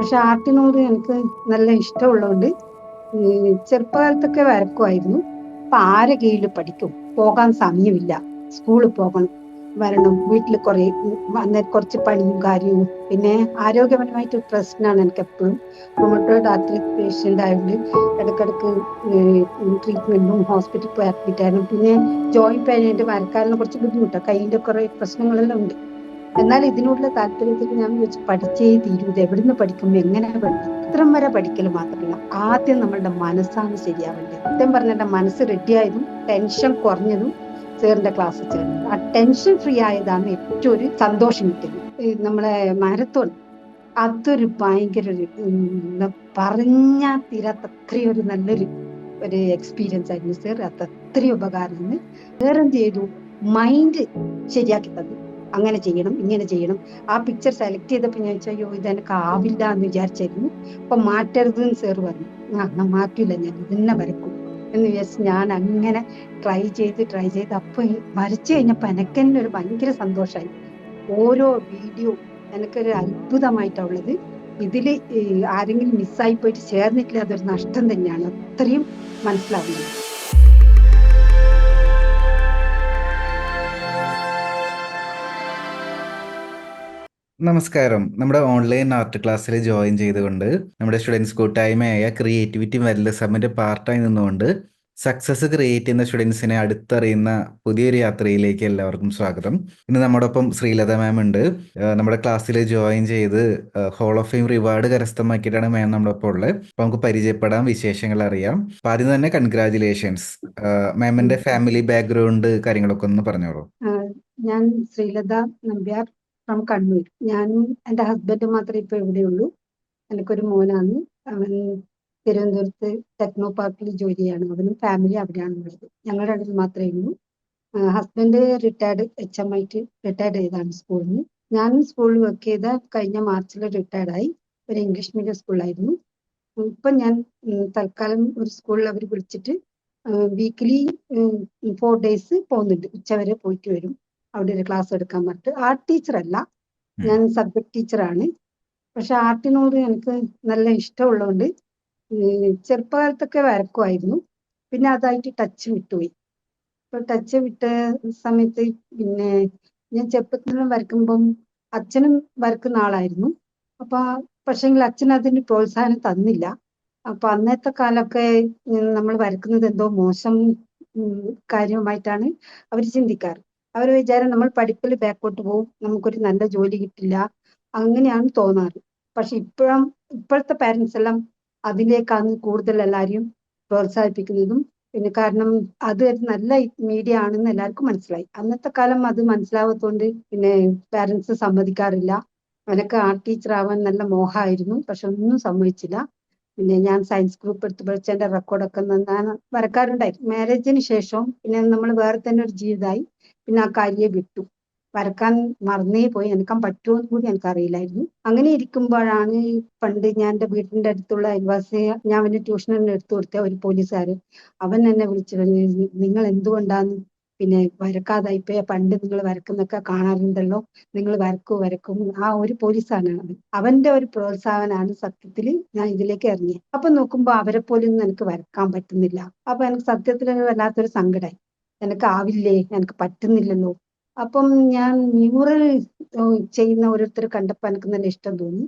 പക്ഷെ ആർട്ടിനോട് എനിക്ക് നല്ല ഇഷ്ടമുള്ളതുകൊണ്ട് ചെറുപ്പകാലത്തൊക്കെ വരക്കുമായിരുന്നു. അപ്പൊ ആരെ കീഴിൽ പഠിക്കും? പോകാൻ സമയമില്ല. സ്കൂളിൽ പോകണം വരണം വീട്ടിൽ കുറെ അന്നേരം കുറച്ച് പണിയും കാര്യവും. പിന്നെ ആരോഗ്യപരമായിട്ട് പ്രശ്നമാണ് എനിക്ക് എപ്പോഴും റൊമറ്റോയിഡ് ആർത്രൈറ്റിസ് പേഷ്യന്റ് ആയതുകൊണ്ട് ഇടയ്ക്കിടക്ക് ട്രീറ്റ്മെന്റും ഹോസ്പിറ്റലിൽ പോയി അഡ്മിറ്റ് ആയിരുന്നു. പിന്നെ ജോയിന്റ് പെയിനായിട്ട് വരക്കാനും കുറച്ച് ബുദ്ധിമുട്ടാണ്. കയ്യിന്റെ കുറെ പ്രശ്നങ്ങളെല്ലാം ഉണ്ട്. എന്നാൽ ഇതിനുള്ള താല്പര്യത്തിൽ ഞാൻ വെച്ച് പഠിച്ചേ തീരൂ ഇത് എവിടുന്ന് പഠിക്കും എങ്ങനെ പഠിക്കും ഇത്രം വരെ പഠിക്കൽ മാത്രമല്ല ആദ്യം നമ്മളുടെ മനസ്സാണ് ശരിയാവേണ്ടത്. സത്യം പറഞ്ഞ എന്റെ മനസ്സ് റെഡിയായതും ടെൻഷൻ കുറഞ്ഞതും സാറിന്റെ ക്ലാസ് ചേർന്നത് ആ ടെൻഷൻ ഫ്രീ ആയതാണ് ഏറ്റവും ഒരു സന്തോഷം കിട്ടുന്നത് ഈ നമ്മളെ മാരത്തോൺ അതൊരു ഭയങ്കര ഒരു പറഞ്ഞാൽ തീരാത്ത അത്രയും ഒരു നല്ലൊരു ഒരു എക്സ്പീരിയൻസ് ആയിരുന്നു സാർ അത് അത്രയും ഉപകാരം വേറെ ചെയ്തു? മൈൻഡ് ശരിയാക്കി തന്നു. അങ്ങനെ ചെയ്യണം ഇങ്ങനെ ചെയ്യണം. ആ പിക്ചർ സെലക്ട് ചെയ്തപ്പോൾ ഞാൻ വെച്ചാൽ അയ്യോ ഇതെനിക്ക് ആവില്ല എന്ന് വിചാരിച്ചായിരുന്നു. അപ്പൊ മാറ്റരുത് എന്ന് സാർ പറഞ്ഞു. ആ എന്നാ മാറ്റില്ല ഞാൻ ഇതന്നെ വരക്കും എന്ന് വിചാരിച്ച് ഞാൻ അങ്ങനെ ട്രൈ ചെയ്ത് ട്രൈ ചെയ്ത് അപ്പൊ വരച്ചു കഴിഞ്ഞപ്പോ എനിക്ക് തന്നെ ഒരു ഭയങ്കര സന്തോഷമായി. ഓരോ വീഡിയോ എനിക്കൊരു അത്ഭുതമായിട്ടുള്ളത് ഇതിൽ ആരെങ്കിലും മിസ്സായി പോയിട്ട് ചേർന്നിട്ടില്ല അതൊരു നഷ്ടം തന്നെയാണ്. അത്രയും മനസ്സിലാവുന്നത്. നമസ്കാരം. നമ്മുടെ ഓൺലൈൻ ആർട്ട് ക്ലാസ്സിൽ ജോയിൻ ചെയ്തുകൊണ്ട് നമ്മുടെ സ്റ്റുഡൻസ് കൂട്ടായ്മയായ ക്രിയേറ്റിവിറ്റി വെല്ല സമ്മിന്റെ പാർട്ടായി നിന്നുകൊണ്ട് സക്സസ് ക്രിയേറ്റ് ചെയ്യുന്ന സ്റ്റുഡൻസിനെ അടുത്തറിയുന്ന പുതിയൊരു യാത്രയിലേക്ക് എല്ലാവർക്കും സ്വാഗതം. ഇന്ന് നമ്മോടൊപ്പം ശ്രീലത മാം ഉണ്ട്. നമ്മുടെ ക്ലാസ്സിൽ ജോയിൻ ചെയ്ത് ഹോൾ ഓഫ് ഫെയിം റിവാർഡ് കരസ്ഥമാക്കിയിട്ടാണ് മാം നമ്മുടെ ഒപ്പം ഉള്ളത്. അപ്പൊ നമുക്ക് പരിചയപ്പെടാം വിശേഷങ്ങൾ അറിയാം. അപ്പൊ ആദ്യം തന്നെ കൺഗ്രാചുലേഷൻസ് മാമിന്റെ ഫാമിലി ബാക്ക്ഗ്രൗണ്ട് കാര്യങ്ങളൊക്കെ ഒന്ന് പറഞ്ഞോളൂ. ഞാൻ ശ്രീലത നമ്പ്യാർ. ഫ്രം കണ്ണൂർ. ഞാനും എന്റെ ഹസ്ബൻഡും മാത്രമേ ഇപ്പൊ ഇവിടെയുള്ളൂ എനിക്കൊരു മോനാണ്. അവൻ തിരുവനന്തപുരത്ത് ടെക്നോ പാർക്കിൽ ജോലി ചെയ്യാണ് അവനും ഫാമിലി അവിടെയാണ് ഉള്ളത്. ഞങ്ങളുടെ അടുത്ത് മാത്രമേ ഉള്ളൂ. ഹസ്ബൻഡ് റിട്ടയർഡ് എച്ച് എം ആയിട്ട് റിട്ടയർഡ് ചെയ്താണ് സ്കൂളിൽ നിന്ന് ഞാനും സ്കൂളിൽ വർക്ക് ചെയ്ത കഴിഞ്ഞ മാർച്ചിൽ റിട്ടയർഡായി ഒരു ഇംഗ്ലീഷ് മീഡിയം സ്കൂളായിരുന്നു ഇപ്പം ഞാൻ തൽക്കാലം ഒരു സ്കൂളിൽ അവർ വിളിച്ചിട്ട് വീക്കിലി ഫോർ ഡേയ്സ് പോകുന്നുണ്ട്. ഉച്ചവരെ പോയിട്ട് വരും. അവിടെ ഒരു ക്ലാസ് എടുക്കാൻ പറ്റും ആർട്ട് ടീച്ചർ അല്ല. ഞാൻ സബ്ജക്ട് ടീച്ചറാണ് പക്ഷെ ആർട്ടിനോട് എനിക്ക് നല്ല ഇഷ്ടമുള്ളതുകൊണ്ട് ചെറുപ്പകാലത്തൊക്കെ വരക്കുമായിരുന്നു. പിന്നെ അതായിട്ട് ടച്ച് വിട്ടുപോയി. ഇപ്പൊ ടച്ച് വിട്ട സമയത്ത് പിന്നെ ഞാൻ ചെറുപ്പത്തിനും വരക്കുമ്പം അച്ഛനും വരക്കുന്ന ആളായിരുന്നു. അപ്പൊ പക്ഷെങ്കിൽ അച്ഛൻ അതിന് പ്രോത്സാഹനം തന്നില്ല. അപ്പൊ അന്നത്തെ കാലമൊക്കെ നമ്മൾ വരക്കുന്നത് എന്തോ മോശം കാര്യമായിട്ടാണ് അവർ ചിന്തിക്കാറ്. അവർ വിചാരം നമ്മൾ പഠിപ്പിൽ ബാക്കോട്ട് പോകും നമുക്കൊരു നല്ല ജോലി കിട്ടില്ല. അങ്ങനെയാണ് തോന്നാറ്. പക്ഷെ ഇപ്പോഴും ഇപ്പോഴത്തെ പാരന്റ്സ് എല്ലാം അതിലേക്കാണ് കൂടുതൽ എല്ലാവരെയും പ്രോത്സാഹിപ്പിക്കുന്നതും. പിന്നെ കാരണം അത് ഒരു നല്ല മീഡിയ ആണെന്ന് എല്ലാവർക്കും മനസ്സിലായി. അന്നത്തെ കാലം അത് മനസ്സിലാവത്തോണ്ട് പിന്നെ പാരന്റ്സ് സമ്മതിക്കാറില്ല. അവനൊക്കെ ആർട്ട് ടീച്ചർ ആവാൻ നല്ല മോഹമായിരുന്നു പക്ഷെ ഒന്നും സംഭവിച്ചില്ല പിന്നെ ഞാൻ സയൻസ് ഗ്രൂപ്പ് എടുത്ത് പഠിച്ചതിന്റെ റെക്കോർഡൊക്കെ നന്നാണ് വരക്കാറുണ്ടായിരുന്നു മാരേജിന് ശേഷം പിന്നെ നമ്മൾ വേറെ തന്നെ ഒരു ജീവിതമായി പിന്നെ ആ കാര്യം വിട്ടു. വരക്കാൻ മറന്നേ പോയി. എനിക്കാൻ പറ്റുമോ കൂടി എനിക്കറിയില്ലായിരുന്നു. അങ്ങനെ ഇരിക്കുമ്പോഴാണ് പണ്ട് ഞാൻ എന്റെ വീടിന്റെ അടുത്തുള്ള അയൽവാസി ഞാൻ അവന് ട്യൂഷൻ എടുത്തു കൊടുത്ത ഒരു പോലീസുകാരൻ അവൻ എന്നെ വിളിച്ചു പറഞ്ഞു നിങ്ങൾ എന്തുകൊണ്ടാന്ന് പിന്നെ വരക്കാതായിപ്പോയ പണ്ട് നിങ്ങൾ വരക്കുന്നൊക്കെ കാണാറുണ്ടല്ലോ. നിങ്ങൾ വരക്കൂ വരക്കും. ആ ഒരു പോലീസാണ് അവൻ. അവന്റെ ഒരു പ്രോത്സാഹനാണ് സത്യത്തിൽ ഞാൻ ഇതിലേക്ക് ഇറങ്ങിയത്. അപ്പൊ നോക്കുമ്പോ അവരെ പോലും എനിക്ക് വരക്കാൻ പറ്റുന്നില്ല. അപ്പൊ എനിക്ക് സത്യത്തിൽ വല്ലാത്തൊരു സങ്കടമായി എനിക്ക് ആവില്ലേ എനിക്ക് പറ്റുന്നില്ലല്ലോ. അപ്പം ഞാൻ മ്യൂറൽ ചെയ്യുന്ന ഓരോരുത്തർ കണ്ടപ്പോൾ എനിക്ക് നല്ല ഇഷ്ടം തോന്നി.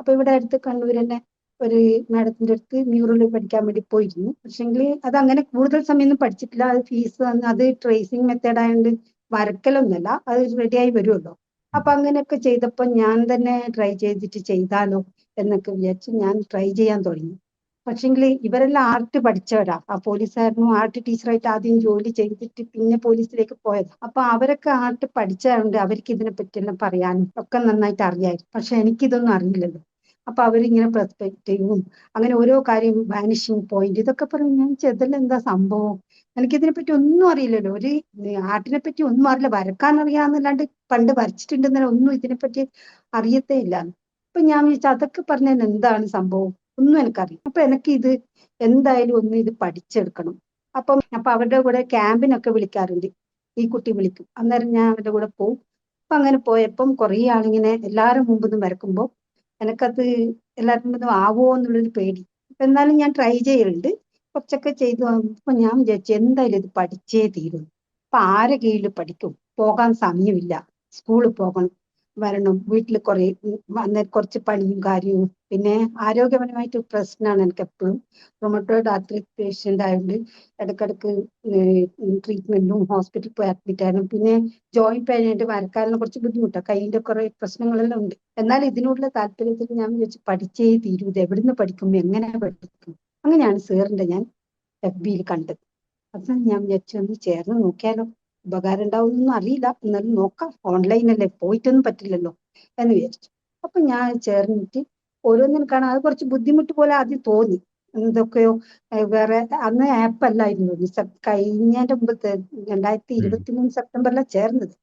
അപ്പൊ ഇവിടെ അടുത്ത് കണ്ണൂർ തന്നെ ഒരു മാഡത്തിന്റെ അടുത്ത് മ്യൂറൽ പഠിക്കാൻ വേണ്ടി പോയിരുന്നു. പക്ഷെങ്കിൽ അത് അങ്ങനെ കൂടുതൽ സമയമൊന്നും പഠിച്ചിട്ടില്ല. അത് ഫീസ് അത് ട്രേസിങ് മെത്തേഡ് ആയതുകൊണ്ട് വരക്കലൊന്നുമല്ല അത് റെഡിയായി വരുമല്ലോ അപ്പൊ അങ്ങനെയൊക്കെ ചെയ്തപ്പോൾ ഞാൻ തന്നെ ട്രൈ ചെയ്തിട്ട് ചെയ്താലോ എന്നൊക്കെ വിചാരിച്ച് ഞാൻ ട്രൈ ചെയ്യാൻ തുടങ്ങി. പക്ഷെങ്കിൽ ഇവരെല്ലാം ആർട്ട് പഠിച്ചവരാ. ആ പോലീസുകാരനും ആർട്ട് ടീച്ചറായിട്ട് ആദ്യം ജോലി ചെയ്തിട്ട് പിന്നെ പോലീസിലേക്ക് പോയത്. അപ്പൊ അവരൊക്കെ ആർട്ട് പഠിച്ചതുകൊണ്ട് അവർക്ക് ഇതിനെ പറ്റിയെല്ലാം പറയാനും ഒക്കെ നന്നായിട്ട് അറിയായിരുന്നു. പക്ഷെ എനിക്കിതൊന്നും അറിയില്ലല്ലോ. അപ്പൊ അവരിങ്ങനെ പെർസ്പെക്റ്റീവും അങ്ങനെ ഓരോ കാര്യം വാനിഷിങ് പോയിന്റ് ഇതൊക്കെ പറഞ്ഞു ഞാൻ ചെതല്ല എന്താ സംഭവം? എനിക്കിതിനെ പറ്റി ഒന്നും അറിയില്ലല്ലോ. ഒരു ആർട്ടിനെ പറ്റി ഒന്നും അറിയില്ല. വരക്കാൻ അറിയാന്നല്ലാണ്ട് പണ്ട് വരച്ചിട്ടുണ്ടെന്നാൽ ഒന്നും ഇതിനെപ്പറ്റി അറിയത്തേ ഇല്ല അപ്പൊ ഞാൻ വിചാരിച്ചു അതൊക്കെ പറഞ്ഞാൽ എന്താണ് സംഭവം? ഒന്നും എനിക്കറിയാം അപ്പൊ ഇത് എന്തായാലും ഒന്ന് ഇത് പഠിച്ചെടുക്കണം. അപ്പം അപ്പൊ അവരുടെ കൂടെ ക്യാമ്പിനൊക്കെ വിളിക്കാറുണ്ട്. ഈ കുട്ടി വിളിക്കും. അന്നേരം ഞാൻ അവരുടെ കൂടെ പോകും അപ്പൊ അങ്ങനെ പോയപ്പം കുറേ ആളിങ്ങനെ എല്ലാവരും മുമ്പിൽ നിന്ന് വരക്കുമ്പോൾ എനിക്കത് എല്ലാവരും മുമ്പിൽ ആവോ എന്നുള്ളൊരു പേടി. അപ്പൊ എന്നാലും ഞാൻ ട്രൈ ചെയ്യലുണ്ട്. കുറച്ചൊക്കെ ചെയ്തു അപ്പൊ ഞാൻ വിചാരിച്ചു എന്തായാലും ഇത് പഠിച്ചേ തീരും. അപ്പൊ ആരെ കീഴിൽ പഠിക്കും? പോകാൻ സമയമില്ല. സ്കൂളിൽ പോകണം. വരണം. വീട്ടിൽ കുറെ വന്ന് കുറച്ച് പണിയും കാര്യവും. പിന്നെ ആരോഗ്യപരമായിട്ട് പ്രശ്നമാണ് എനിക്ക് എപ്പോഴും റൊമറ്റോയിഡ് ആർത്രൈറ്റ് പേഷ്യന്റ് ആയതുകൊണ്ട് ഇടക്കിടക്ക് ട്രീറ്റ്മെന്റും ഹോസ്പിറ്റലിൽ പോയി അഡ്മിറ്റ് ആയിരുന്നു. പിന്നെ ജോയിന്റ് പെയിൻ ആയിട്ട് വരക്കാലിന് കുറച്ച് ബുദ്ധിമുട്ടാണ് കൈയിന്റെ കുറെ പ്രശ്നങ്ങളെല്ലാം ഉണ്ട്. എന്നാൽ ഇതിനോടുള്ള താല്പര്യത്തിൽ ഞാൻ വിചാരിച്ചു പഠിച്ചേ തീരൂ ഇത് എവിടുന്ന് പഠിക്കും? എങ്ങനെ പഠിക്കും? അങ്ങനെയാണ് സാറിന്റെ ഞാൻ എഫ് ബിയിൽ കണ്ടത്. അപ്പൊ ഞാൻ വിചാരിച്ചു ഒന്ന് ചേർന്ന് നോക്കിയാലോ. ഉപകാരം ഉണ്ടാവുമെന്നൊന്നും അറിയില്ല. എന്നാലും നോക്കാം. ഓൺലൈനല്ലേ പോയിട്ടൊന്നും പറ്റില്ലല്ലോ എന്ന് വിചാരിച്ചു. അപ്പൊ ഞാൻ ചേർന്നിട്ട് ഓരോന്നിനും കാണാൻ അത് കുറച്ച് ബുദ്ധിമുട്ട് പോലെ ആദ്യം തോന്നി. എന്തൊക്കെയോ വേറെ അന്ന് ആപ്പ് അല്ലായിരുന്നു. കഴിഞ്ഞതിന്റെ മുമ്പ് രണ്ടായിരത്തി ഇരുപത്തി മൂന്ന് സെപ്റ്റംബറിലാണ് ചേർന്നത്.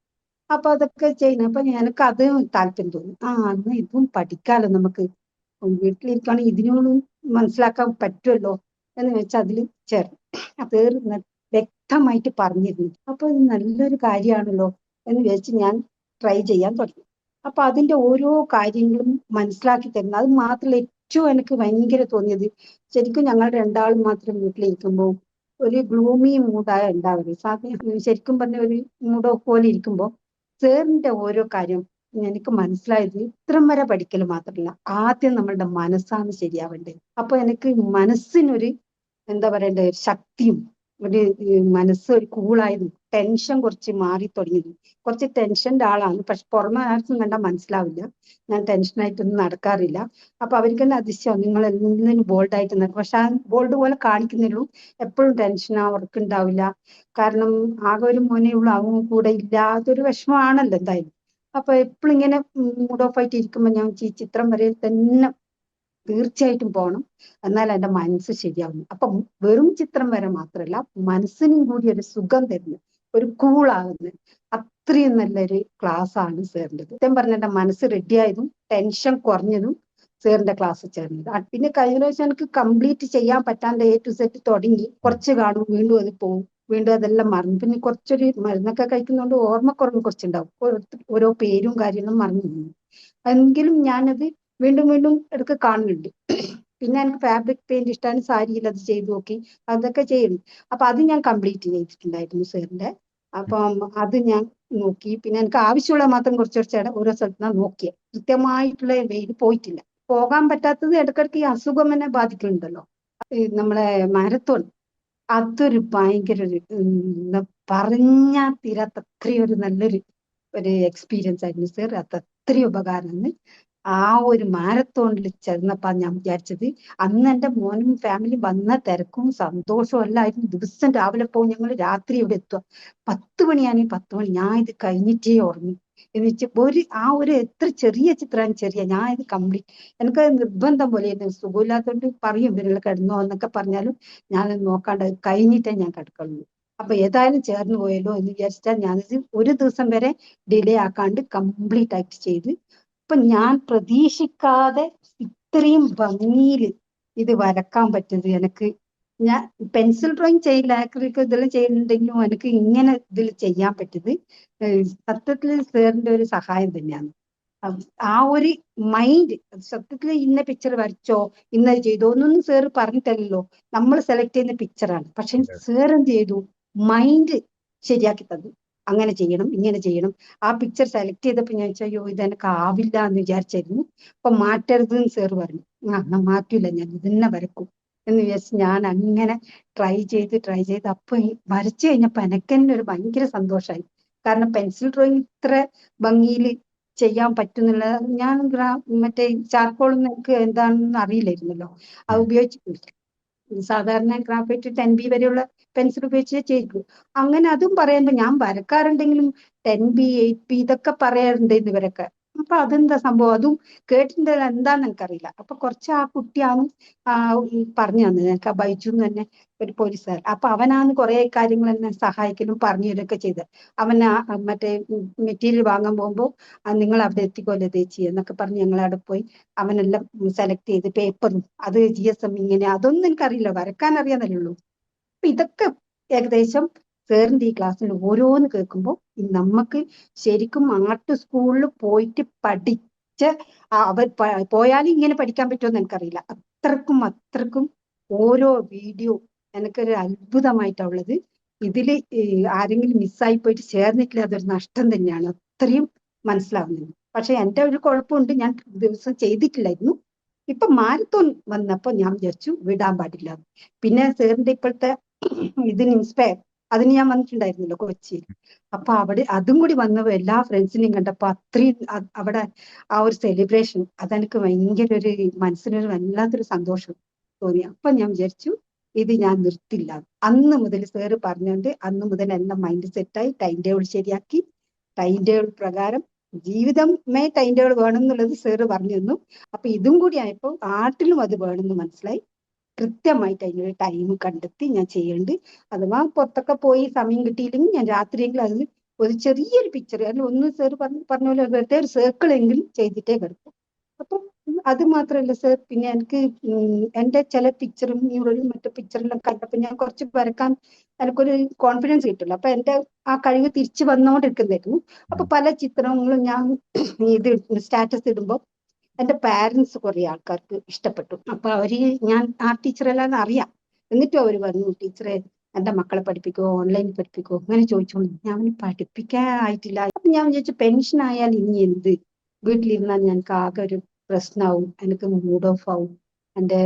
അപ്പൊ അതൊക്കെ ചെയ്യുന്നത് അപ്പൊ എനിക്ക് അത് താല്പര്യം തോന്നി. ആ അന്ന് ഇതും പഠിക്കാലോ നമുക്ക്. വീട്ടിലിരിക്കുകയാണെങ്കിൽ ഇതിനോടും മനസ്സിലാക്കാൻ പറ്റുമല്ലോ എന്ന് വെച്ചാൽ അതിൽ ചേർന്നു. അത് വ്യക്തമായിട്ട് പറഞ്ഞിരുന്നു. അപ്പൊ ഇത് നല്ലൊരു കാര്യമാണല്ലോ എന്ന് വിചാരിച്ച് ഞാൻ ട്രൈ ചെയ്യാൻ തുടങ്ങി. അപ്പൊ അതിന്റെ ഓരോ കാര്യങ്ങളും മനസ്സിലാക്കി തരുന്നു. അത് മാത്രമല്ല ഏറ്റവും എനിക്ക് ഭയങ്കര തോന്നിയത് ശരിക്കും ഞങ്ങൾ രണ്ടാളും മാത്രം വീട്ടിലിരിക്കുമ്പോൾ ഒരു ഗ്ലൂമി മൂഡായ ഉണ്ടാവരുത് സാധാരണ ശരിക്കും പറഞ്ഞ ഒരു മൂഡോ പോലെ ഇരിക്കുമ്പോൾ സാറിന്റെ ഓരോ കാര്യം എനിക്ക് മനസ്സിലായത് ഇത്രം വരെ പഠിക്കൽ മാത്രമല്ല ആദ്യം നമ്മളുടെ മനസ്സാണ് ശരിയാവേണ്ടത്. അപ്പൊ എനിക്ക് മനസ്സിനൊരു എന്താ പറയണ്ടേ ശക്തിയും ഒരു മനസ്സ് ഒരു കൂളായതും ടെൻഷൻ കുറച്ച് മാറി തുടങ്ങിയതും. കുറച്ച് ടെൻഷന്റെ ആളാണ്. പക്ഷെ പുറമെ ആർക്കും കണ്ടാൽ മനസ്സിലാവില്ല. ഞാൻ ടെൻഷനായിട്ടൊന്നും നടക്കാറില്ല. അപ്പൊ അവർക്ക് തന്നെ അതിശയം. നിങ്ങൾ എന്തിനും ബോൾഡ് ആയിട്ട് നടക്കും പക്ഷെ ആ ബോൾഡ് പോലെ കാണിക്കുന്നുള്ളൂ എപ്പോഴും ടെൻഷൻ അവർക്ക് ഉണ്ടാവില്ല. കാരണം ആകെ ഒരു മോനെ ഉള്ളൂ. അവൻ കൂടെ ഇല്ലാത്തൊരു വിഷമമാണല്ലോ എന്തായാലും. അപ്പൊ എപ്പോഴും ഇങ്ങനെ മൂഡ് ഓഫ് ആയിട്ട് ഇരിക്കുമ്പോൾ ഞാൻ ഈ ചിത്രം വരയിൽ തന്നെ തീർച്ചയായിട്ടും പോകണം എന്നാൽ എന്റെ മനസ്സ് ശരിയാവുന്നു. അപ്പം വെറും ചിത്രം വരെ മാത്രമല്ല മനസ്സിനും കൂടി ഒരു സുഖം തരുന്നു ഒരു കൂളാകുന്നു അത്രയും നല്ലൊരു ക്ലാസ് ആണ് സാറിന്റെ സത്യം പറഞ്ഞ എന്റെ മനസ്സ് റെഡിയായതും ടെൻഷൻ കുറഞ്ഞതും സാറിന്റെ ക്ലാസ് ചേർന്നത്. പിന്നെ കഴിഞ്ഞ പ്രാവശ്യം എനിക്ക് കംപ്ലീറ്റ് ചെയ്യാൻ പറ്റാണ്ട് എ ടു സെറ്റ് തുടങ്ങി. കുറച്ച് കാണും വീണ്ടും അത് പോകും വീണ്ടും അതെല്ലാം മറന്നു. പിന്നെ കുറച്ചൊരു മരുന്നൊക്കെ കഴിക്കുന്നതുകൊണ്ട് ഓർമ്മക്കുറവ് കുറച്ചുണ്ടാവും. ഓരോ പേരും കാര്യങ്ങളും മറന്നു എങ്കിലും ഞാനത് വീണ്ടും വീണ്ടും ഇടയ്ക്ക് കാണുന്നുണ്ട്. പിന്നെ എനിക്ക് ഫാബ്രിക് പെയിന്റ് ഇഷ്ടമാണ് സാരിയിൽ അത് ചെയ്തു നോക്കി അതൊക്കെ ചെയ്യുന്നു. അപ്പൊ അത് ഞാൻ കംപ്ലീറ്റ് ചെയ്തിട്ടുണ്ടായിരുന്നു സാറിന്റെ അപ്പം അത് ഞാൻ നോക്കി. പിന്നെ എനിക്ക് ആവശ്യമുള്ള മാത്രം കുറച്ച് കുറച്ച് ഓരോ സ്ഥലത്ത് സ്ഥലത്താണ് നോക്കിയത് കൃത്യമായിട്ടുള്ള വെയിൽ പോയിട്ടില്ല. പോകാൻ പറ്റാത്തത് ഇടയ്ക്കിടയ്ക്ക് ഈ അസുഖം എന്നെ ബാധിക്കുന്നുണ്ടല്ലോ. നമ്മളെ മാരത്തോൺ. അതൊരു ഭയങ്കര ഒരു പറഞ്ഞാ തീരാത്ത അത്രയും ഒരു നല്ലൊരു ഒരു എക്സ്പീരിയൻസ് ആയിരുന്നു സാർ അത് അത്രയും ഉപകാരമാണ്. ആ ഒരു മാരത്തോണിൽ ചെന്നപ്പോ ഞാൻ വിചാരിച്ചത് അന്ന് എന്റെ മോനും ഫാമിലി വന്ന തിരക്കും സന്തോഷവും എല്ലായിരുന്നു ദിവസം രാവിലെ പോകും ഞങ്ങൾ രാത്രി ഇവിടെ എത്തുക. പത്ത് മണിയാണെങ്കിൽ പത്ത് മണി. ഞാൻ ഇത് കഴിഞ്ഞിട്ടേ ഉറങ്ങി. എന്ന് വെച്ചാൽ ഒരു ആ ഒരു എത്ര ചെറിയ ചിത്രമാണ് ചെറിയ. ഞാൻ ഇത് കംപ്ലീറ്റ് എനിക്ക് നിർബന്ധം പോലെ സുഖമില്ലാത്തതുകൊണ്ട് പറയും ഇവരുള്ള കിടന്നോ എന്നൊക്കെ പറഞ്ഞാലും ഞാൻ നോക്കാണ്ട് കഴിഞ്ഞിട്ടേ ഞാൻ കിടക്കുള്ളൂ. അപ്പൊ ഏതായാലും ചേർന്ന് പോയല്ലോ എന്ന് വിചാരിച്ചാൽ ഞാനിത് ഒരു ദിവസം വരെ ഡിലേ ആക്കാണ്ട് കംപ്ലീറ്റ് ആയിട്ട് ചെയ്ത് അപ്പൊ ഞാൻ പ്രതീക്ഷിക്കാതെ ഇത്രയും ഭംഗിയിൽ ഇത് വരക്കാൻ പറ്റുന്നത് എനിക്ക് ഞാൻ പെൻസിൽ ഡ്രോയിങ് ചെയ്യില്ല ആക്രിക്ക് ഇതെല്ലാം ചെയ്യുന്നുണ്ടെങ്കിലും എനിക്ക് ഇങ്ങനെ ഇതിൽ ചെയ്യാൻ പറ്റുന്നത് സത്യത്തിൽ സാറിന്റെ ഒരു സഹായം തന്നെയാണ്. ആ ഒരു മൈൻഡ് സത്യത്തിൽ ഇന്ന പിക്ചർ വരച്ചോ ഇന്ന ചെയ്തോ ഒന്നും സാറ് പറഞ്ഞിട്ടല്ലോ നമ്മൾ സെലക്ട് ചെയ്യുന്ന പിക്ചറാണ് പക്ഷെ സാർ എന്ത് ചെയ്തു? മൈൻഡ് ശരിയാക്കി തന്നു. അങ്ങനെ ചെയ്യണം ഇങ്ങനെ ചെയ്യണം. ആ പിക്ചർ സെലക്ട് ചെയ്തപ്പോൾ ഞാൻ വെച്ചാൽ അയ്യോ ഇതെനക്ക് ആവില്ല എന്ന് വിചാരിച്ചായിരുന്നു. അപ്പൊ മാറ്റരുത് എന്ന് സേർ പറഞ്ഞു. ആ എന്നാ മാറ്റില്ല ഞാൻ ഇതന്നെ വരക്കും എന്ന് വിചാരിച്ച് ഞാൻ അങ്ങനെ ട്രൈ ചെയ്ത് ട്രൈ ചെയ്ത് അപ്പൊ വരച്ചു കഴിഞ്ഞപ്പോ എനിക്ക് തന്നെ ഒരു ഭയങ്കര സന്തോഷമായി കാരണം പെൻസിൽ ഡ്രോയിങ് ഇത്ര ഭംഗിയിൽ ചെയ്യാൻ പറ്റുന്നില്ല. ഞാൻ മറ്റേ ചാർക്കോൾ എനിക്ക് എന്താണെന്ന് അറിയില്ലായിരുന്നല്ലോ. അത് ഉപയോഗിച്ചിട്ടില്ല. സാധാരണ ഗ്രാഫൈറ്റ് ടെൻ ബി വരെയുള്ള പെൻസിൽ ഉപയോഗിച്ച് ചെയ്തു. അങ്ങനെ അതും പറയുമ്പോൾ ഞാൻ വരക്കാറുണ്ടെങ്കിലും ടെൻ ബി എയ്റ്റ് ബി ഇതൊക്കെ പറയാറുണ്ട് ഇവരൊക്കെ അപ്പൊ അതെന്താ സംഭവം? അതും കേട്ടിട്ട് എന്താന്ന് എനിക്കറിയില്ല. അപ്പൊ കുറച്ച് ആ കുട്ടിയാണ് ആ പറഞ്ഞു തന്നത്. എനിക്ക് ആ ബൈജു തന്നെ ഒരു പോലീസുകാർ അപ്പൊ അവനാണ് കുറെ കാര്യങ്ങൾ എന്നെ സഹായിക്കലും പറഞ്ഞു തരൊക്കെ ചെയ്ത് അവൻ മറ്റേ മെറ്റീരിയൽ വാങ്ങാൻ പോകുമ്പോൾ നിങ്ങൾ അവിടെ എത്തിക്കോലെ ചേച്ചി എന്നൊക്കെ പറഞ്ഞ് ഞങ്ങൾ അവിടെ പോയി അവനെല്ലാം സെലക്ട് ചെയ്ത് പേപ്പറും അത് ജി എസ് എം ഇങ്ങനെ അതൊന്നും എനിക്കറിയില്ല. വരക്കാൻ അറിയാന്നല്ലേ ഉള്ളൂ. അപ്പൊ ഇതൊക്കെ ഏകദേശം സാറിന്റെ ഈ ക്ലാസ്സിൽ ഓരോന്ന് കേൾക്കുമ്പോൾ നമുക്ക് ശരിക്കും ആർട്ട് സ്കൂളിൽ പോയിട്ട് പഠി പഠിച്ച അവർ പോയാലും ഇങ്ങനെ പഠിക്കാൻ പറ്റുമെന്ന് എനിക്കറിയില്ല. അത്രക്കും അത്രക്കും ഓരോ വീഡിയോ എനിക്കൊരു അത്ഭുതമായിട്ടുള്ളത് ഇതിൽ ആരെങ്കിലും മിസ്സായി പോയിട്ട് ചേർന്നിട്ടില്ല അതൊരു നഷ്ടം തന്നെയാണ്. അത്രയും മനസ്സിലാവുന്നത് പക്ഷെ എന്റെ ഒരു കുഴപ്പമുണ്ട്. ഞാൻ ദിവസം ചെയ്തിട്ടില്ലായിരുന്നു. ഇപ്പൊ മാരത്തോൺ വന്നപ്പോ ഞാൻ വിചാരിച്ചു വിടാൻ പാടില്ല. പിന്നെ സാറിന്റെ ഇപ്പോഴത്തെ ഇതിന് ഇൻസ്പയർ അതിന് ഞാൻ വന്നിട്ടുണ്ടായിരുന്നല്ലോ കൊച്ചിയിൽ. അപ്പൊ അവിടെ അതും കൂടി വന്നപ്പോ എല്ലാ ഫ്രണ്ട്സിനെയും കണ്ടപ്പോ അത്രയും അവിടെ ആ ഒരു സെലിബ്രേഷൻ അതെനിക്ക് ഭയങ്കര ഒരു മനസ്സിനൊരു വല്ലാത്തൊരു സന്തോഷം തോന്നി. അപ്പൊ ഞാൻ വിചാരിച്ചു ഇത് ഞാൻ നിർത്തില്ല. അന്ന് മുതൽ സാറ് പറഞ്ഞുകൊണ്ട് അന്ന് മുതൽ എല്ലാം മൈൻഡ് സെറ്റായി ടൈം ടേബിൾ ശരിയാക്കി. ടൈം ടേബിൾ പ്രകാരം ജീവിതമേ ടൈം ടേബിൾ വേണം എന്നുള്ളത് സാറ് പറഞ്ഞു തന്നു. അപ്പൊ ഇതും കൂടി ആയപ്പോൾ ആർട്ടിലും അത് വേണമെന്ന് മനസ്സിലായി. കൃത്യമായിട്ട് അതിനൊരു ടൈം കണ്ടെത്തി ഞാൻ ചെയ്യേണ്ടത് അഥവാ പുറത്തൊക്കെ പോയി സമയം കിട്ടിയില്ലെങ്കിൽ ഞാൻ രാത്രിയെങ്കിലും അതിൽ ഒരു ചെറിയൊരു പിക്ചർ അതിൽ ഒന്ന് സാർ പറഞ്ഞു പറഞ്ഞ പോലെ വെറുതെ ഒരു സർക്കിൾ എങ്കിലും ചെയ്തിട്ടേ കിടക്കും. അപ്പം അത് മാത്രമല്ല സർ പിന്നെ എനിക്ക് എന്റെ ചില പിക്ചറും മ്യൂറലും മറ്റു പിക്ചറിലും കണ്ടപ്പോൾ ഞാൻ കുറച്ച് വരക്കാൻ എനിക്കൊരു കോൺഫിഡൻസ് കിട്ടില്ല അപ്പൊ എന്റെ ആ കഴിവ് തിരിച്ചു വന്നുകൊണ്ടിരിക്കുന്നതായിരുന്നു അപ്പൊ പല ചിത്രങ്ങളും ഞാൻ ഇത് സ്റ്റാറ്റസ് ഇടുമ്പോൾ എന്റെ പാരന്റ്സ് കുറെ ആൾക്കാർക്ക് ഇഷ്ടപ്പെട്ടു. അപ്പൊ അവർ ഞാൻ ആ ടീച്ചറല്ലാന്ന് അറിയാം. എന്നിട്ടും അവർ പറഞ്ഞു ടീച്ചറെ എന്റെ മക്കളെ പഠിപ്പിക്കോ ഓൺലൈനിൽ പഠിപ്പിക്കോ? അങ്ങനെ ചോദിച്ചോളൂ ഞാൻ പഠിപ്പിക്കാൻ ആയിട്ടില്ല. അപ്പൊ ഞാൻ വിചാരിച്ചു പെൻഷൻ ആയാൽ ഇനി എന്ത്? വീട്ടിലിരുന്നാൽ ഞങ്ങൾക്ക് ആകെ ഒരു പ്രശ്നമാവും എനിക്ക് മൂഡ് ഓഫ് ആവും. എന്റെ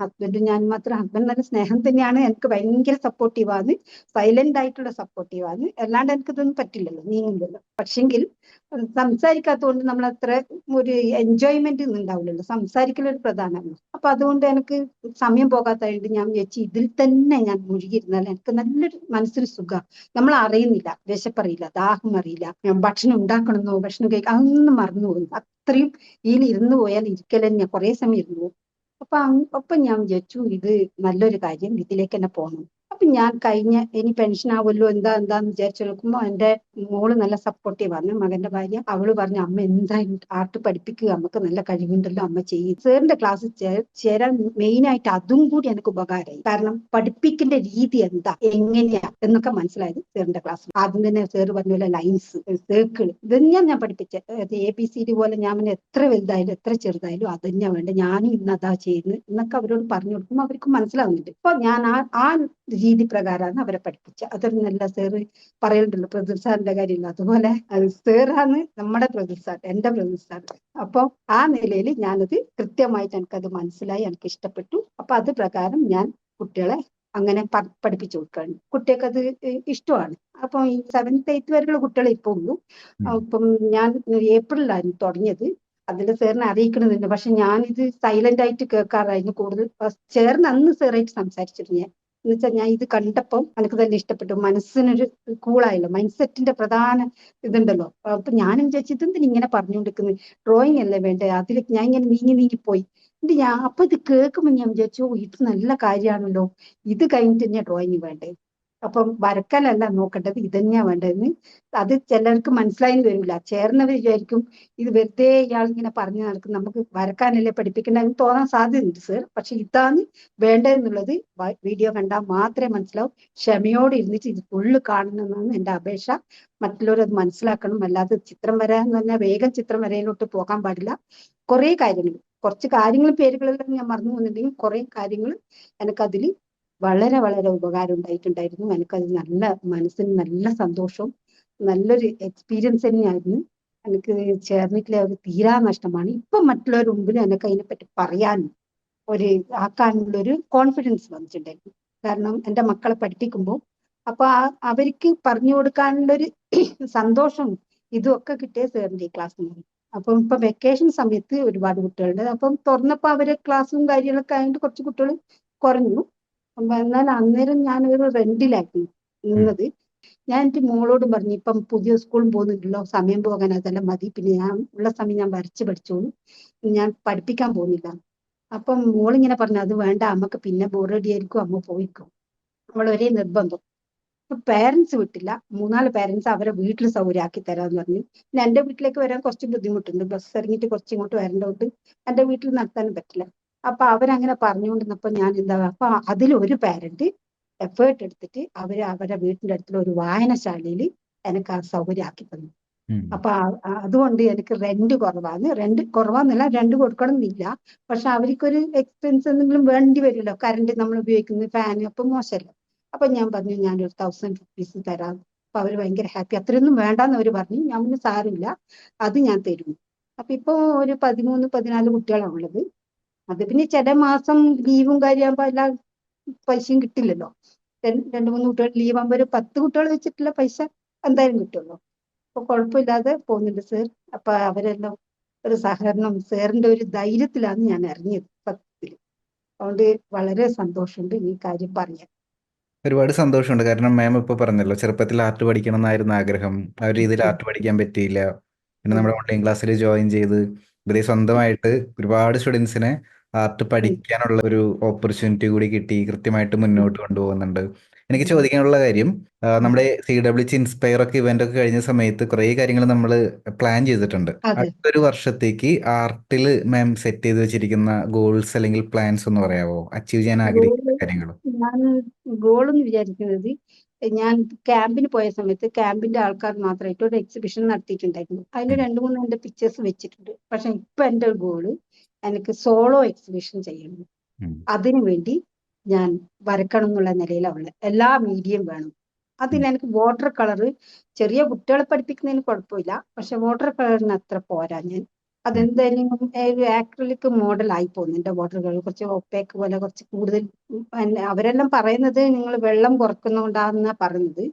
ഹസ്ബൻഡും ഞാൻ മാത്രം ഹസ്ബൻഡ് നല്ല സ്നേഹം തന്നെയാണ്. എനിക്ക് ഭയങ്കര സപ്പോർട്ടീവാണ് സൈലന്റ് ആയിട്ടുള്ള സപ്പോർട്ടീവാണ് അല്ലാണ്ട് എനിക്കിതൊന്നും പറ്റില്ലല്ലോ നീങ്ങില്ലല്ലോ. പക്ഷെങ്കിൽ സംസാരിക്കാത്തതുകൊണ്ട് നമ്മൾ അത്ര ഒരു എൻജോയ്മെന്റ് ഒന്നും ഉണ്ടാവില്ലല്ലോ. സംസാരിക്കലൊരു പ്രധാനമാണ്. അപ്പൊ അതുകൊണ്ട് എനിക്ക് സമയം പോകാത്തതായിട്ട് ഞാൻ വിചാരിച്ചു ഇതിൽ തന്നെ ഞാൻ മുഴുകിയിരുന്നാൽ എനിക്ക് നല്ലൊരു മനസ്സിന് സുഖം. നമ്മൾ അറിയുന്നില്ല വിശപ്പറിയില്ല ദാഹം അറിയില്ല. ഭക്ഷണം ഉണ്ടാക്കണമെന്നോ ഭക്ഷണം കഴിക്കാൻ അതൊന്നും മറന്നു പോകുന്നു അത്രയും ഇതിൽ ഇരുന്നു പോയാൽ ഇരിക്കൽ തന്നെ കുറെ സമയം ഇരുന്നു പോകും. അപ്പൊ അപ്പൊ ഞാൻ വിചാരിച്ചു ഇത് നല്ലൊരു കാര്യം ഇതിലേക്ക് തന്നെ പോകണം അപ്പൊ ഞാൻ കഴിഞ്ഞ ഇനി പെൻഷൻ ആവുമല്ലോ എന്താ എന്താന്ന് വിചാരിച്ചു നോക്കുമ്പോ എന്റെ മോൾ നല്ല സപ്പോർട്ടീവ് ആണ്. മകന്റെ ഭാര്യ അവൾ പറഞ്ഞു അമ്മ എന്താ ആർട്ട് പഠിപ്പിക്കുക? നമുക്ക് നല്ല കഴിവുണ്ടല്ലോ അമ്മ ചെയ്യും. സാറിന്റെ ക്ലാസ് ചേരാൻ മെയിൻ ആയിട്ട് അതും കൂടി എനിക്ക് ഉപകാരമായി കാരണം പഠിപ്പിക്കേണ്ട രീതി എന്താ എങ്ങനെയാ എന്നൊക്കെ മനസ്സിലായത് സാറിന്റെ ക്ലാസ് ആദ്യം തന്നെ സാറ് പറഞ്ഞ പോലെ ലൈൻസ് സർക്കിൾ ഇതന്നെയാണ് ഞാൻ പഠിപ്പിച്ചത് എ ബി സി ഡി പോലെ ഞാൻ എത്ര വലുതായാലും എത്ര ചെറുതായാലും അത് തന്നെയാ വേണ്ടത്. ഞാനും ഇന്ന് അതാ ചെയ്യുന്നത് എന്നൊക്കെ അവരോട് പറഞ്ഞു കൊടുക്കുമ്പോൾ അവർക്ക് മനസ്സിലാവുന്നുണ്ട്. അപ്പൊ ഞാൻ ആ രീതി പ്രകാരമാണ് അവരെ പഠിപ്പിച്ചത്. അതൊരു നല്ല സാറ് പറയുന്നുണ്ടല്ലോ പ്രദീപ് സാറിന്റെ കാര്യമില്ല. അതുപോലെ സാറാണ് നമ്മുടെ പ്രദീപ് സാർ എന്റെ പ്രദീപ് സാർ. അപ്പൊ ആ നിലയിൽ ഞാനത് കൃത്യമായിട്ട് എനിക്കത് മനസ്സിലായി എനിക്ക് ഇഷ്ടപ്പെട്ടു. അപ്പൊ അത് പ്രകാരം ഞാൻ കുട്ടികളെ അങ്ങനെ പഠിപ്പിച്ചു കൊടുക്കുകയാണ്. കുട്ടികൾക്ക് അത് ഇഷ്ടമാണ്. അപ്പൊ ഈ സെവൻത്ത് എയ്ത്ത് വരെയുള്ള കുട്ടികളെ ഇപ്പൊ ഉള്ളൂ. അപ്പം ഞാൻ ഏപ്രിലാണ് തുടങ്ങിയത്. അതിൽ സാറിനെ അറിയിക്കണമെന്നുണ്ട് പക്ഷെ ഞാനിത് സൈലന്റ് ആയിട്ട് കേൾക്കാറായിരുന്നു. കൂടുതൽ ചേർന്ന് അന്ന് സാറായിട്ട് സംസാരിച്ചിരുന്നു ഞാൻ. എന്നുവെച്ചാൽ ഞാൻ ഇത് കണ്ടപ്പം എനിക്ക് തന്നെ ഇഷ്ടപ്പെട്ടു. മനസ്സിനൊരു കൂളായല്ലോ. മൈൻഡ് സെറ്റിന്റെ പ്രധാന ഇതുണ്ടല്ലോ. അപ്പൊ ഞാനും വിചാരിച്ചു ഇതെന്തിനാ ഇങ്ങനെ പറഞ്ഞുകൊണ്ടിരിക്കുന്നത് ഡ്രോയിങ് അല്ലേ വേണ്ടേ? അതിൽ ഞാൻ ഇങ്ങനെ നീങ്ങി നീങ്ങി പോയി. എന്നിട്ട് ഞാൻ അപ്പൊ ഇത് കേൾക്കുമ്പോൾ ഞാൻ വിചാരിച്ചു ഇത് നല്ല കാര്യമാണല്ലോ ഇത് കഴിഞ്ഞിട്ട് തന്നെ ഡ്രോയിങ് വേണ്ടേ? അപ്പം വരക്കലല്ല നോക്കേണ്ടത് ഇതന്നെയാ വേണ്ടതെന്ന്. അത് ചിലർക്ക് മനസ്സിലായി വരില്ല. ചേർന്നവർ വിചാരിക്കും ഇത് വെറുതെ ഇയാൾ ഇങ്ങനെ പറഞ്ഞു നടക്കും. നമുക്ക് വരക്കാനല്ലേ പഠിപ്പിക്കേണ്ടതെന്ന് തോന്നാൻ സാധ്യതയുണ്ട് സർ പക്ഷെ ഇതാണ് വേണ്ടതെന്നുള്ളത് വീഡിയോ കണ്ടാൽ മാത്രമേ മനസ്സിലാവും. ക്ഷമയോടെ ഇരുന്നിട്ട് ഇത് ഫുള്ള് കാണണമെന്നാണ് എന്റെ അപേക്ഷ. മറ്റുള്ളവരത് മനസ്സിലാക്കണം. അല്ലാതെ ചിത്രം വരാന്ന് പറഞ്ഞാൽ വേഗം ചിത്രം വരയിലോട്ട് പോകാൻ പാടില്ല. കുറേ കാര്യങ്ങൾ. കുറച്ച് കാര്യങ്ങൾ പേരുകളെല്ലാം ഞാൻ മറന്നു പോകുന്നുണ്ടെങ്കിൽ കുറേ കാര്യങ്ങൾ എനിക്കതിൽ വളരെ വളരെ ഉപകാരം ഉണ്ടായിട്ടുണ്ടായിരുന്നു. എനിക്കത് നല്ല മനസ്സിന് നല്ല സന്തോഷവും നല്ലൊരു എക്സ്പീരിയൻസ് തന്നെയായിരുന്നു. എനിക്ക് ചേർന്നിട്ടില്ല ഒരു തീരാ നഷ്ടമാണ്. ഇപ്പൊ മറ്റുള്ളവരുടെ മുമ്പിൽ എനിക്ക് അതിനെപ്പറ്റി പറയാൻ ഒരു ആക്കാനുള്ള ഒരു കോൺഫിഡൻസ് വന്നിട്ടുണ്ടായിരുന്നു. കാരണം എന്റെ മക്കളെ പഠിപ്പിക്കുമ്പോൾ അപ്പൊ അവർക്ക് പറഞ്ഞു കൊടുക്കാനുള്ള ഒരു സന്തോഷം ഇതൊക്കെ കിട്ടിയ സാറിന്റെ ഈ ക്ലാസ്സിൽ നിന്ന് അപ്പം ഇപ്പൊ വെക്കേഷൻ സമയത്ത് ഒരുപാട് കുട്ടികളുണ്ട്. അപ്പം തുറന്നപ്പോ അവരെ ക്ലാസ്സും കാര്യങ്ങളൊക്കെ ആയതുകൊണ്ട് കുറച്ച് കുട്ടികൾ കുറഞ്ഞു. എന്നാൽ അന്നേരം ഞാൻ ഒരു റെന്റിലായിരുന്നു നിന്നത് ഞാൻ എന്റെ മോളോട് പറഞ്ഞു ഇപ്പം പുതിയ സ്കൂളും പോകുന്നുണ്ടല്ലോ സമയം പോകാൻ അതെല്ലാം മതി. പിന്നെ ഞാൻ ഉള്ള സമയം ഞാൻ വരച്ച് പഠിച്ചോളൂ. ഞാൻ പഠിപ്പിക്കാൻ പോകുന്നില്ല. അപ്പം മോളിങ്ങനെ പറഞ്ഞു അത് വേണ്ട അമ്മയ്ക്ക് പിന്നെ ബോറടി ആയിരിക്കും അമ്മ പോയിക്കും. അവൾ ഒരേ നിർബന്ധം. പേരൻസ് വിട്ടില്ല. മൂന്നാൽ പേരൻസ് അവരെ വീട്ടിൽ സൗകര്യമാക്കി തരാന്ന് പറഞ്ഞു. പിന്നെ എന്റെ വീട്ടിലേക്ക് വരാൻ കുറച്ച് ബുദ്ധിമുട്ടുണ്ട്. ബസ് ഇറങ്ങിയിട്ട് കുറച്ച് ഇങ്ങോട്ട് വരേണ്ടതുകൊണ്ട് എന്റെ വീട്ടിൽ നടത്താനും പറ്റില്ല. അപ്പൊ അവരങ്ങനെ പറഞ്ഞുകൊണ്ടിരുന്നപ്പോ ഞാൻ എന്താ അപ്പൊ അതിൽ ഒരു പാരന്റ് എഫേർട്ട് എടുത്തിട്ട് അവർ അവരുടെ വീട്ടിന്റെ അടുത്തുള്ള ഒരു വായനശാലയിൽ എനിക്ക് ആ സൗകര്യം ആക്കി തന്നു. അപ്പൊ അതുകൊണ്ട് എനിക്ക് റെന്റ് കുറവാന്ന്. റെന്റ് കുറവാന്നല്ല റെന്റ് കൊടുക്കണം എന്നില്ല പക്ഷെ അവർക്കൊരു എക്സ്പെൻസ് എന്തെങ്കിലും വേണ്ടി വരുമല്ലോ. കറണ്ട് നമ്മൾ ഉപയോഗിക്കുന്ന ഫാൻ അപ്പൊ മോശമല്ലോ. അപ്പൊ ഞാൻ പറഞ്ഞു ഞാൻ ഒരു തൗസൻഡ് റുപ്പീസ് തരാം. അപ്പൊ അവർ ഭയങ്കര ഹാപ്പി അത്രയൊന്നും വേണ്ടാന്ന് അവർ പറഞ്ഞു. ഞാൻ പിന്നെ സാരില്ല അത് ഞാൻ തരും. അപ്പൊ ഇപ്പൊ ഒരു പതിമൂന്ന് പതിനാല് കുട്ടികളാണ് ഉള്ളത്. അത് പിന്നെ ചില മാസം ലീവും കാര്യമാകുമ്പോ എല്ലാ പൈസയും കിട്ടില്ലല്ലോ. രണ്ട് മൂന്ന് കുട്ടികൾ ലീവ് ആകുമ്പോ ഒരു പത്ത് കുട്ടികൾ വെച്ചിട്ടുള്ള പൈസ എന്തായാലും കിട്ടുമല്ലോ അപ്പൊ കുഴപ്പമില്ലാതെ പോകുന്നുണ്ട് സർ അപ്പൊ അവരെല്ലാം ഒരു സഹകരണം സാറിന്റെ ഒരു ധൈര്യത്തിലാണ് ഞാൻ ഇറങ്ങിയത് പത്തിൽ അതുകൊണ്ട് വളരെ സന്തോഷമുണ്ട് ഈ കാര്യം പറയാൻ ഒരുപാട് സന്തോഷമുണ്ട്. കാരണം മാം ഇപ്പൊ പറഞ്ഞല്ലോ ചെറുപ്പത്തിൽ ആർട്ട് പഠിക്കണം എന്നായിരുന്നു ആഗ്രഹം. ആ ഒരു രീതിയിൽ ആർട്ട് പഠിക്കാൻ പറ്റിയില്ല. പിന്നെ നമ്മുടെ ഓൺലൈൻ ക്ലാസ്സിൽ ജോയിൻ ചെയ്ത് ഇവരെ സ്വന്തമായിട്ട് ഒരുപാട് സ്റ്റുഡൻസിനെ ആർട്ട് പഠിക്കാനുള്ള ഒരു ഓപ്പർച്യൂണിറ്റി കൂടി കിട്ടി. കൃത്യമായിട്ട് മുന്നോട്ട് കൊണ്ടുപോകുന്നുണ്ട്. എനിക്ക് ചോദിക്കാനുള്ള കാര്യം നമ്മുടെ സി ഡബ്ല്യു ഇൻസ്പയർ ഒക്കെ ഇവന്റ് ഒക്കെ കഴിഞ്ഞ സമയത്ത് കുറെ കാര്യങ്ങൾ നമ്മൾ പ്ലാൻ ചെയ്തിട്ടുണ്ട്. അടുത്തൊരു വർഷത്തേക്ക് ആർട്ടിൽ മാം സെറ്റ് ചെയ്ത് വെച്ചിരിക്കുന്ന ഗോൾസ് അല്ലെങ്കിൽ പ്ലാൻസ് ഒന്ന് പറയാവോ? അച്ചീവ് ചെയ്യാൻ ആഗ്രഹിക്കുന്ന കാര്യങ്ങൾ. ഞാൻ ഗോൾ എന്ന് വിചാരിക്കുന്നത് ഞാൻ ക്യാമ്പിന് പോയ സമയത്ത് ക്യാമ്പിന്റെ ആൾക്കാർ മാത്രമായിട്ട് ഒരു എക്സിബിഷൻ നടത്തിയിട്ടുണ്ടായിരുന്നു. അതിൽ രണ്ടു മൂന്ന് എന്റെ പിക്ചേഴ്സ് വെച്ചിട്ടുണ്ട്. പക്ഷെ ഇപ്പൊ എന്റെ ഗോൾ എനിക്ക് സോളോ എക്സിബിഷൻ ചെയ്യണം. അതിനു വേണ്ടി ഞാൻ വരക്കണം എന്നുള്ള നിലയിലാണ് എല്ലാ മീഡിയം വേണം. അതിന് എനിക്ക് വാട്ടർ കളറ് ചെറിയ കുട്ടികളെ പഠിപ്പിക്കുന്നതിന് കുഴപ്പമില്ല. പക്ഷെ വാട്ടർ കളറിന് അത്ര പോരാ ഞാൻ. അതെന്തായാലും ഒരു ആക്രിലിക് മോഡൽ ആയി പോകുന്നു എന്റെ വാട്ടർ കളർ കുറച്ച് ഒപ്പേക്ക് പോലെ കുറച്ച് കൂടുതൽ അവരെല്ലാം പറയുന്നത് നിങ്ങൾ വെള്ളം കുറക്കുന്നോണ്ടാന്നാ പറയുന്നത്.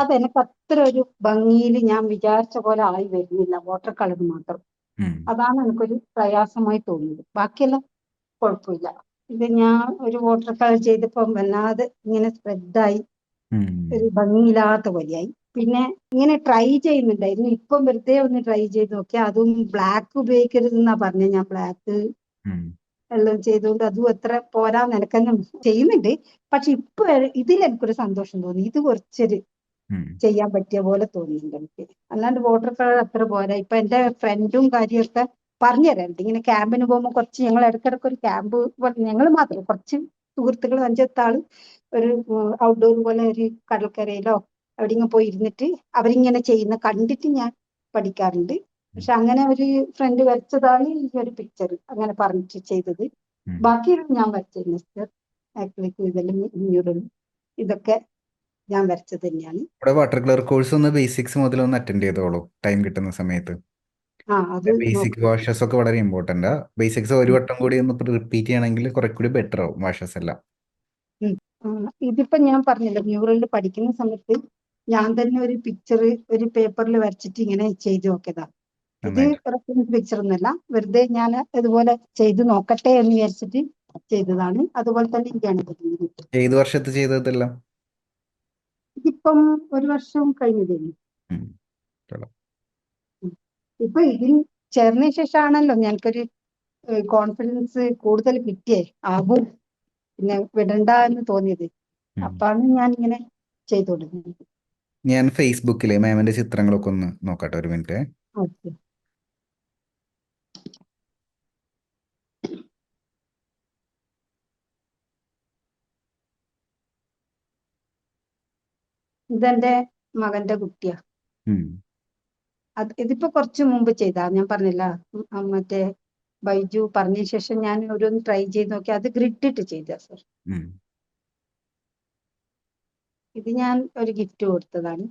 അത് എനിക്ക് അത്ര ഒരു ഭംഗിയിൽ ഞാൻ വിചാരിച്ച പോലെ ആയി വരുന്നില്ല. വാട്ടർ കളർ മാത്രം. അതാണ് എനിക്കൊരു പ്രയാസമായി തോന്നിയത്. ബാക്കിയെല്ലാം കുഴപ്പമില്ല. ഇത് ഞാൻ ഒരു വാട്ടർ കളർ ചെയ്തപ്പം വല്ലാതെ ഇങ്ങനെ സ്പ്രെഡായി. ഒരു ഭംഗിയില്ലാത്ത പോലെയായി. പിന്നെ ഇങ്ങനെ ട്രൈ ചെയ്യുന്നുണ്ടായിരുന്നു. ഇപ്പം വെറുതെ ഒന്ന് ട്രൈ ചെയ്ത് നോക്കി അതും ബ്ലാക്ക് ഉപയോഗിക്കരുത് പറഞ്ഞ ഞാൻ. ബ്ലാക്ക് എല്ലാം ചെയ്തുകൊണ്ട് അതും എത്ര പോരാന്ന് നിനക്കെന്നും ചെയ്യുന്നുണ്ട്. പക്ഷെ ഇപ്പൊ ഇതിൽ എനിക്കൊരു സന്തോഷം തോന്നി. ഇത് കുറച്ചൊരു. ചെയ്യാൻ പറ്റിയ പോലെ തോന്നിയിട്ടുണ്ട് എനിക്ക്. അല്ലാണ്ട് വാട്ടർ കളർ അത്ര പോരാ. ഇപ്പൊ എന്റെ ഫ്രണ്ടും കാര്യമൊക്കെ പറഞ്ഞു തരാറുണ്ട് ഇങ്ങനെ ക്യാമ്പിന് പോകുമ്പോൾ കുറച്ച് ഞങ്ങൾ ഇടയ്ക്കിടയ്ക്ക് ഒരു ക്യാമ്പ് പോലെ ഞങ്ങൾ മാത്രം കുറച്ച് സുഹൃത്തുക്കൾ അഞ്ചെത്താൾ ഒരു ഔട്ട്ഡോർ പോലെ ഒരു കടൽക്കരയിലോ എവിടെയെങ്കിലും പോയി ഇരുന്നിട്ട് അവരിങ്ങനെ ചെയ്യുന്ന കണ്ടിട്ട് ഞാൻ പഠിക്കാറുണ്ട്. പക്ഷെ അങ്ങനെ ഒരു ഫ്രണ്ട് വരച്ചതാണ് ഈ ഒരു പിക്ചർ അങ്ങനെ പറഞ്ഞിട്ട് ചെയ്തത്. ബാക്കി ഞാൻ വരച്ചിരുന്നു സിസ്റ്റർ ആക്രിലിക് ഇതെല്ലാം ഇതൊക്കെ ഞാൻ വരച്ചത് തന്നെയാണ്. ഇവിടെ വാട്ടർ കളർ കോഴ്സ് ഒന്ന് ബേസിക്സ് മുതൽ ഒന്ന് അറ്റൻഡ് ചെയ്തോളൂ. ടൈം കിട്ടുന്ന സമയത്ത്. ആ അത് ബേസിക് വാഷസ് ഒക്കെ വളരെ ഇമ്പോർട്ടന്റ് ബേസിക്സ് ഒരു വട്ടം കൂടി ഒന്ന് റിപ്പീറ്റ് ചെയ്യണമെങ്കിൽ കുറെ കൂടി ബെറ്റർ ആവും വാഷസ് എല്ലാം. ഇതിപ്പോ ഞാൻ പറഞ്ഞല്ലോ മ്യൂറലിൽ പഠിക്കുന്ന സമയത്ത് ഞാൻ തന്നെ ഒരു പിക്ചർ ഒരു പേപ്പറിൽ വരച്ചിട്ട് ഇങ്ങനെ ചെയ്തു നോക്കിയതാ. ഇത് റെഫറൻസ് പിക്ചർ ഒന്നല്ല. വെറുതെ ഞാൻ ഇതുപോലെ ചെയ്തു നോക്കട്ടെ എന്ന് വിചാരിച്ചിട്ട് ചെയ്തതാണ്. അതുപോലെ തന്നെ ഇങ്ങനെയാണ് ഏത് വർഷത്ത് ചെയ്തതെല്ലാം? ഇതിപ്പം ഒരു വർഷം കഴിഞ്ഞതേ ഉം. കൊള്ളാം. ഇപ്പൊ ഇതിൽ ചേർന്ന ശേഷമാണല്ലോ ഞങ്ങൾക്കൊരു കോൺഫിഡൻസ് കൂടുതൽ കിട്ടിയേ. ആകും. പിന്നെ വിടണ്ട എന്ന് തോന്നിയത്. അപ്പാണ് ഞാൻ ഇങ്ങനെ ചെയ്തു തുടങ്ങിയത് ഞാൻ ഫേസ്ബുക്കിലെ മാമിന്റെ ചിത്രങ്ങളൊക്കെ ഒന്ന് നോക്കട്ടെ ഒരു മിനിറ്റ്. ഇതെന്റെ മകന്റെ കുട്ടിയാ. അത് ഇതിപ്പോ കുറച്ച് മുമ്പ് ചെയ്താ ഞാൻ പറഞ്ഞില്ല മറ്റേ ബൈജു പറഞ്ഞ ശേഷം ഞാൻ ഓരോന്ന് ട്രൈ ചെയ്ത് നോക്കി അത് ഗ്രിഡ് ഇട്ട് ചെയ്ത സർ. ഇത് ഞാൻ ഒരു ഗിഫ്റ്റ് കൊടുത്തതാണ്.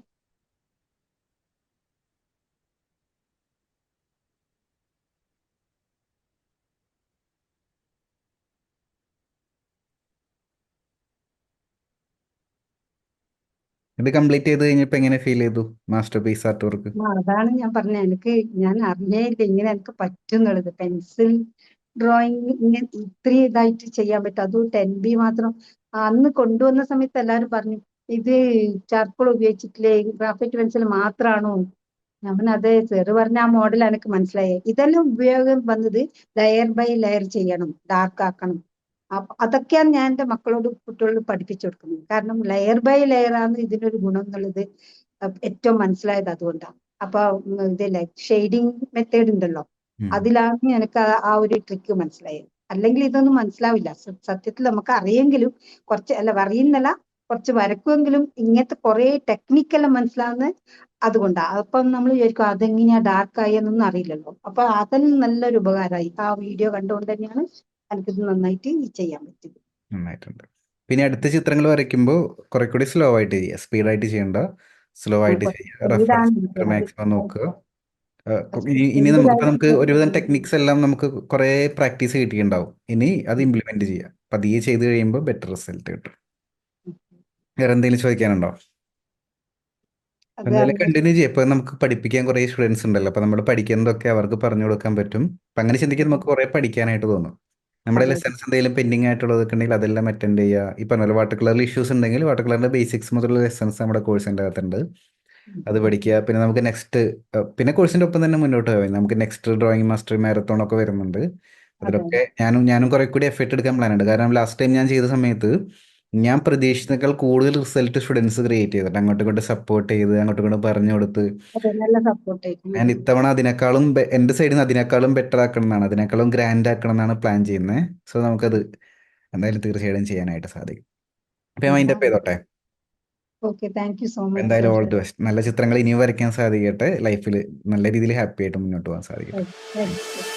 ഇത് കംപ്ലീറ്റ് ചെയ്ത് കഴിഞ്ഞപ്പോ എങ്ങനെ ഫീൽ ചെയ്തു മാസ്റ്റർ പീസ് ആർട്ട് വർക്ക് അതാണ് ഞാൻ പറഞ്ഞത് എനിക്ക് ഞാൻ അറിഞ്ഞേയില്ല ഇങ്ങനെ എനിക്ക് പറ്റുന്നുള്ളത്. പെൻസിൽ ഡ്രോയിങ് ഇങ്ങനെ ഇത്രയും ഇതായിട്ട് ചെയ്യാൻ പറ്റും. അതും ടെൻ ബി മാത്രം. അന്ന് കൊണ്ടുവന്ന സമയത്ത് എല്ലാവരും പറഞ്ഞു ഇത് ചാർക്കോൾ ഉപയോഗിച്ചിട്ടില്ലേ? ഗ്രാഫൈറ്റ് പെൻസിൽ മാത്രമാണോ ഞാൻ പറഞ്ഞു അതെ സാറ് പറഞ്ഞ ആ മോഡൽ എനിക്ക് മനസ്സിലായി. ഇതെല്ലാം ഉപയോഗം വന്നത് ലെയർ ബൈ ലെയർ ചെയ്യണം. ഡാർക്ക് ആക്കണം. അതൊക്കെയാണ് ഞാൻ എന്റെ മക്കളോട് കുട്ടികളോട് പഠിപ്പിച്ചു കൊടുക്കുന്നത്. കാരണം ലെയർ ബൈ ലെയർ ആണ് ഇതിനൊരു ഗുണം എന്നുള്ളത് ഏറ്റവും മനസ്സിലായത് അതുകൊണ്ടാണ് അപ്പൊ ഇതല്ലേ ഷെയ്ഡിങ് മെത്തേഡ് ഉണ്ടല്ലോ. അതിലാണ് എനിക്ക് ആ- ആ ഒരു ട്രിക്ക് മനസ്സിലായത്. അല്ലെങ്കിൽ ഇതൊന്നും മനസ്സിലാവില്ല. സത്യത്തിൽ നമുക്ക് അറിയെങ്കിലും കുറച്ച് അല്ല അറിയുന്നല്ല കുറച്ച് വരക്കുമെങ്കിലും ഇങ്ങനത്തെ കുറെ ടെക്നിക്കെല്ലാം മനസ്സിലാവുന്നത് അതുകൊണ്ടാണ് അപ്പം നമ്മൾ വിചാരിക്കും അതെങ്ങനെയാ ഡാർക്ക് ആയി എന്നൊന്നും അറിയില്ലല്ലോ. അപ്പൊ അതെല്ലാം നല്ലൊരു ഉപകാരമായി. ആ വീഡിയോ കണ്ടുകൊണ്ട് തന്നെയാണ് എനിക്കിത് നന്നായിട്ട് ചെയ്യാൻ പറ്റും. നന്നായിട്ടുണ്ട്. പിന്നെ അടുത്ത ചിത്രങ്ങൾ വരയ്ക്കുമ്പോൾ കുറെ കൂടി സ്ലോ ആയിട്ട് ചെയ്യുക. സ്പീഡായിട്ട് ചെയ്യണ്ട സ്ലോ ആയിട്ട് ചെയ്യുക. റെഫറൻസ് മാക്സിമം നോക്കുക. ഇനി നമുക്ക് നമുക്ക് ഒരുവിധം ടെക്നിക്സ് എല്ലാം നമുക്ക് കുറെ പ്രാക്ടീസ് കിട്ടിയിട്ടുണ്ടാവും. ഇനി അത് ഇംപ്ലിമെന്റ് ചെയ്യുക. പതിയെ ചെയ്ത് കഴിയുമ്പോൾ ബെറ്റർ റിസൾട്ട് കിട്ടും. വേറെ എന്തെങ്കിലും ചോദിക്കാനുണ്ടോ? എന്തായാലും കണ്ടിന്യൂ ചെയ്യാം ഇപ്പൊ നമുക്ക് പഠിപ്പിക്കാൻ കുറെ സ്റ്റുഡൻസ് ഉണ്ടല്ലോ. അപ്പൊ നമ്മൾ പഠിക്കുന്നതൊക്കെ അവർക്ക് പറഞ്ഞു കൊടുക്കാൻ പറ്റും. അപ്പൊ അങ്ങനെ ചിന്തിക്കാൻ നമുക്ക് കുറെ പഠിക്കാനായിട്ട് തോന്നും. നമ്മുടെ. ലെസൺസ് എന്തെങ്കിലും പെൻഡിങ് ആയിട്ടുള്ളതൊക്കെ ഉണ്ടെങ്കിൽ അതെല്ലാം അറ്റൻഡ് ചെയ്യുക. ഈ പറഞ്ഞ പോലെ വാട്ടർ ഇഷ്യൂസ് ഉണ്ടെങ്കിൽ വാട്ടർ കളറിന്റെ ബേസിക്സ് മുതലുള്ള ലെസൺസ് നമ്മുടെ കോഴ്സിന്റെ അകത്തുണ്ട്. അത് പഠിക്കുക. പിന്നെ നമുക്ക് നെക്സ്റ്റ് പിന്നെ കോഴ്സിന്റെ ഒപ്പം തന്നെ മുന്നോട്ട് പോയി നമുക്ക് നെക്സ്റ്റ് ഡ്രോയിങ് മാസ്റ്റർ മാരത്തോൺ ഒക്കെ വരുന്നുണ്ട്. അതിലൊക്കെ ഞാനും ഞാനും കുറെ കൂടി എഫേർട്ട് എടുക്കാൻ പ്ലാൻ ഉണ്ട്. കാരണം ലാസ്റ്റ് ടൈം ഞാൻ ചെയ്ത സമയത്ത് ഞാൻ പ്രതീക്ഷിച്ചതിനേക്കാൾ കൂടുതൽ റിസൾട്ട് സ്റ്റുഡൻസ് ക്രിയേറ്റ് ചെയ്തിട്ട് അങ്ങോട്ടും ഇങ്ങോട്ട് സപ്പോർട്ട് ചെയ്ത് അങ്ങോട്ടും ഇങ്ങോട്ട് പറഞ്ഞു കൊടുത്ത്. അതെ നല്ല സപ്പോർട്ട് ഞാൻ ഇത്തവണ അതിനേക്കാളും ബെ- എന്റെ സൈഡിൽ നിന്ന് അതിനേക്കാളും ബെറ്റർ ആക്കണം എന്നാണ് അതിനേക്കാളും ഗ്രാൻഡ് ആക്കണം എന്നാണ് പ്ലാൻ ചെയ്യുന്നത് സോ നമുക്കത് എന്തായാലും തീർച്ചയായിട്ടും ചെയ്യാനായിട്ട് സാധിക്കും. അപ്പൊ ഞാൻ മൈൻഡ് അപ്പ് ചെയ്തോട്ടെ? Okay thank you so much എന്തായാലും ഓൾ ദി ബെസ്റ്റ് നല്ല ചിത്രങ്ങൾ ഇനിയും വരയ്ക്കാൻ സാധിക്കട്ടെ. ലൈഫിൽ നല്ല രീതിയിൽ ഹാപ്പി ആയിട്ട് മുന്നോട്ട് പോകാൻ സാധിക്കട്ടെ. Thank you